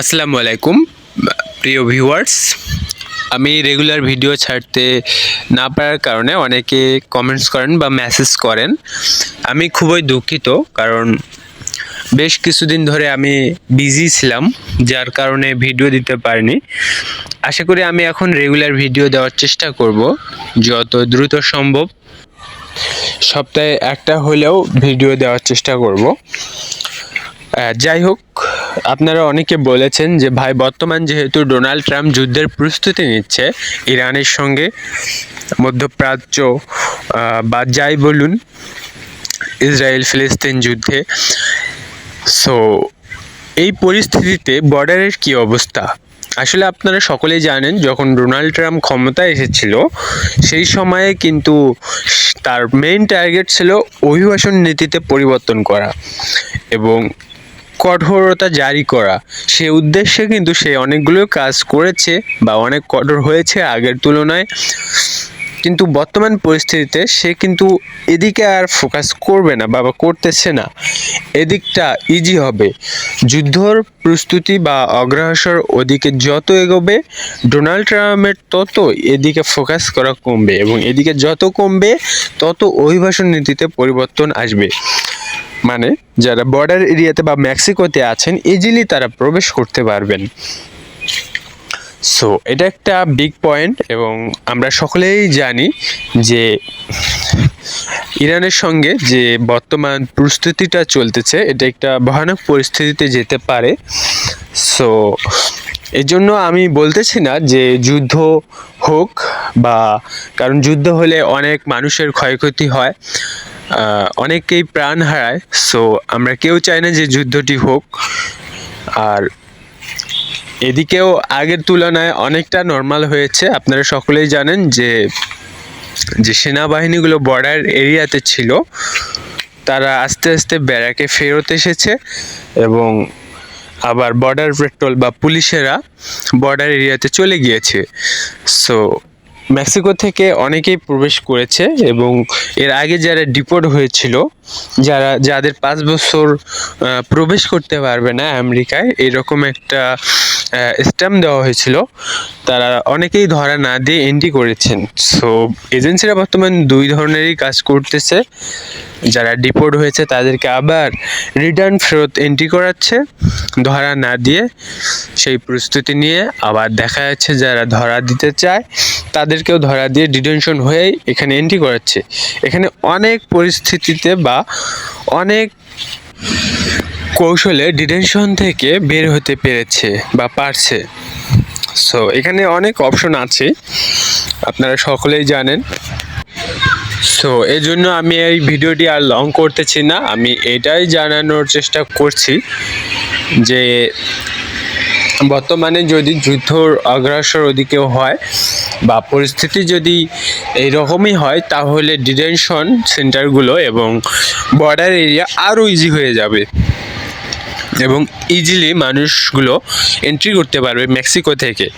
আসসালামু আলাইকুম প্রিয় ভিউয়ার্স আমি রেগুলার ভিডিও ছাড়তে না পারার কারণে অনেকে কমেন্টস করেন বা মেসেজ করেন। আমি খুবই দুঃখিত কারণ বেশ কিছুদিন ধরে আমি বিজি ছিলাম, যার কারণে ভিডিও দিতে পারিনি। আশা করি আমি এখন রেগুলার ভিডিও দেওয়ার চেষ্টা করব, যত দ্রুত সম্ভব। সপ্তাহে একটা হলেও ভিডিও দেওয়ার চেষ্টা করব। যাই হোক আপনারা অনেকে বলেছেন যে, ভাই, বর্তমান যেহেতু ডোনাল্ড ট্রাম্প যুদ্ধের প্রস্তুতি নিচ্ছে, ইরানের সঙ্গে মধ্যপ্রাচ্য বা যাই বলুন, ইসরায়েল ফিলিস্তিন যুদ্ধে। সো এই পরিস্থিতিতে বর্ডারের কি অবস্থা? আসলে আপনারা সকলেই জানেন, যখন ডোনাল্ড ট্রাম্প ক্ষমতায় এসেছিল, সেই সময়ে কিন্তু তার মেইন টার্গেট ছিল অভিবাসন নীতিতে পরিবর্তন করা এবং কঠোরতা জারি করা। সে উদ্দেশ্যে কিন্তু সে অনেকগুলো কাজ করেছে বা অনেক কঠোর হয়েছে আগের তুলনায়। কিন্তু বর্তমান পরিস্থিতিতে সে কিন্তু এদিকে আর ফোকাস করবে না বা করতেছে না। এদিকটা ইজি হবে। যুদ্ধর প্রস্তুতি বা অগ্রসর ওদিকে যত এগোবে, ডোনাল্ড ট্রাম্পের তত এদিকে ফোকাস করা কমবে এবং এদিকে যত কমবে, তত অভিবাসন নীতিতে পরিবর্তন আসবে। মানে যারা বর্ডার এরিয়াতে বা মেক্সিকোতে আছেন ইজিলি তারা প্রবেশ করতে পারবেন। সো এটা একটা বিগ পয়েন্ট এবং আমরা সকলেই জানি যে ইরানের সঙ্গে যে বর্তমান প্রস্তুতিটা চলতেছে, এটা একটা ভয়ানক পরিস্থিতিতে যেতে পারে। সো এই জন্য আমি বলতেছি না যে যুদ্ধ হোক বা, কারণ যুদ্ধ হলে অনেক মানুষের ক্ষয়ক্ষতি হয়। অনেকেই প্রাণ হারায় সো আমরা কেউ চাই না যে যুদ্ধটি হোক। আর এদিকেও আগের তুলনায় অনেকটা নর্মাল হয়েছে। আপনারা সকলেই জানেন যে যে সেনাবাহিনীগুলো বর্ডার এরিয়াতে ছিল, তারা আস্তে আস্তে ব্যারাকে ফেরত এসেছে এবং আবার বর্ডার পেট্রোল বা পুলিশেরা বর্ডার এরিয়াতে চলে গিয়েছে। সো মেক্সিকো থেকে অনেকেই প্রবেশ করেছে এবং এর আগে যারা ডিপোর্ট হয়েছিল, যারা, যাদের পাঁচ বছর প্রবেশ করতে পারবে না আমেরিকায়, এরকম একটা স্ট্যাম্প দেওয়া হয়েছিল। তারা অনেকেই ধরা না দিয়ে এন্ট্রি করেছেন। সো এজেন্সিরা বর্তমান দুই ধরনেরই কাজ করতেছে। যারা ডিপোর্ট হয়েছে, তাদেরকে আবার রিটার্ন ফেরত এন্ট্রি করাচ্ছে। ধরা না দিয়ে সেই প্রস্তুতি নিয়ে আবার দেখা যাচ্ছে যারা ধরা দিতে চায়। তাদেরকেও ধরা দিয়ে ডিটেনশন হয়েই এখানে এন্ট্রি করাচ্ছে। এখানে অনেক পরিস্থিতিতে বা অনেক কৌশলে ডিটেনশন থেকে বের হতে পেরেছে বা পারছে। সো এখানে অনেক অপশন আছে, আপনারা সকলেই জানেন। সো এই জন্য আমি এই ভিডিওটি আর লং করতেছি না। আমি এটাই জানানোর চেষ্টা করছি যে বর্তমানে যদি যুদ্ধর অগ্রসর ওদিকেও হয় বা পরিস্থিতি যদি এইরকমই হয়, তাহলে ডিটেনশন সেন্টারগুলো এবং বর্ডার এরিয়া আরও ইজি হয়ে যাবে। এবং ইজিলি মানুষগুলো এন্ট্রি করতে পারবে মেক্সিকো থেকে।